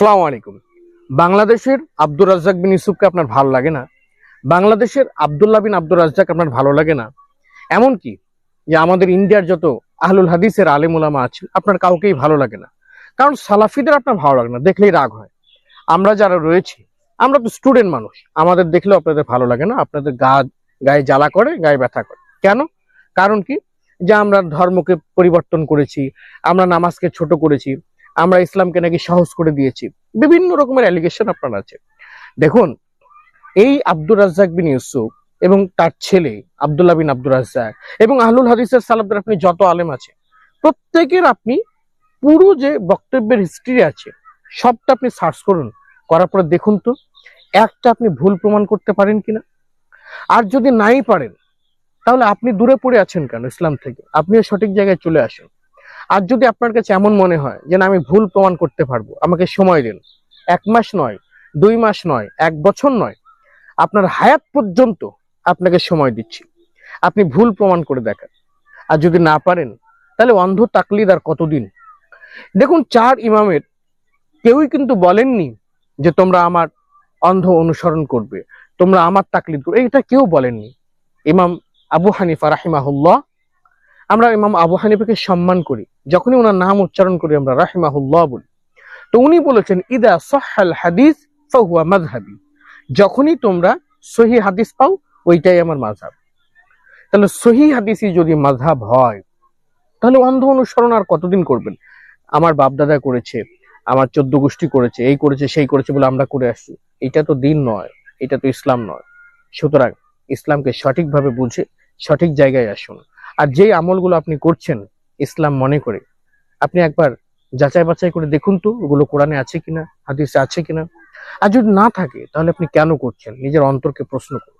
সালাম আলাইকুম। বাংলাদেশের আব্দুর রাজ্জাক বিন ইউসুফকে আপনার ভালো লাগে না? বাংলাদেশের আব্দুল্লাহ বিন আব্দুর রাজ্জাক আপনার ভালো লাগে না? এমন কি যে আমাদের ইন্ডিয়ার যত আহলুল হাদিসের আলেম ওলামা আছে, আপনার কাউকেই ভালো লাগে না। কারণ সালাফিদের আপনার ভালো লাগে না, দেখলেই রাগ হয়। আমরা যারা রয়েছি, আমরা তো স্টুডেন্ট মানুষ, আমাদের দেখলেও আপনাদের ভালো লাগে না, আপনাদের গা, গায়ে জ্বালা করে, গায়ে ব্যথা করে। কেন? কারণ কি? যে আমরা ধর্মকে পরিবর্তন করেছি, আমরা নামাজকে ছোট করেছি আমরা ইসলামকে নাকি সহজ করে দিয়েছি। বিভিন্ন রকমের অ্যালিগেশন আপনার আছে। দেখুন, এই আব্দুর রাজ্জাক বিন ইউসুফ এবং তার ছেলে আব্দুল্লাহ বিন আব্দুর রাজ্জাক এবং আহলুল হাদিসের সালাবদের আপনি যত আলেম আছে প্রত্যেকের আপনি পুরো যে বক্তব্যের হিস্ট্রি আছে, সবটা আপনি সার্চ করুন। করার পরে দেখুন তো, একটা আপনি ভুল প্রমাণ করতে পারেন কিনা? আর যদি নাই পারেন, তাহলে আপনি দূরে পড়ে আছেন কেন ইসলাম থেকে? আপনিও সঠিক জায়গায় চলে আসুন। আর যদি আপনার কাছে এমন মনে হয় যে না, আমি ভুল প্রমাণ করতে পারব, আমাকে সময় দিন। এক মাস নয়, দুই মাস নয়, এক বছর নয়, আপনার হায়াত পর্যন্ত আপনাকে সময় দিচ্ছি। আপনি ভুল প্রমাণ করে দেখান। আর যদি না পারেন, তাহলে অন্ধ তাকলিদ আর কতদিন? দেখুন, চার ইমামের কেউই কিন্তু বলেননি যে তোমরা আমার অন্ধ অনুসরণ করবে, তোমরা আমার তাকলিদ করবে। এটা কেউ বলেননি। ইমাম আবু হানিফা রাহিমাহুল্লাহ, আমরা ইমাম আবু হানিফাকে সম্মান করি। যখনই ওনার নাম উচ্চারণ করি আমরা, রাহিমাহুল্লাহ বলি। তো উনি বলেছেন, ইদা সহাল হাদিস ফাহুয়া মাযহাবি। যখনই তোমরা সহি হাদিস পাও, ওইটাই আমার মাযহাব। তাহলে সহি হাদিসই যদি মাযহাব হয়, তাহলে অন্ধ অনুসরণ আর কতদিন করবেন? আমার বাপ দাদা করেছে, আমার চোদ্দ গোষ্ঠী করেছে, এই করেছে, সেই করেছে বলে আমরা করে আসছি। এটা তো দিন নয়, এটা তো ইসলাম নয়। সুতরাং ইসলামকে সঠিকভাবে বুঝে, সঠিক জায়গায় আসুন। আর যেই আমলগুলো আপনি করছেন ইসলাম মনে করে। আপনি একবার যাচাই বাছাই করে দেখুন তো, ওগুলো কোরআনে আছে কিনা, হাদিসে আছে কিনা। আর যদি না থাকে, তাহলে আপনি কেন করছেন? নিজের অন্তরকে প্রশ্ন করুন।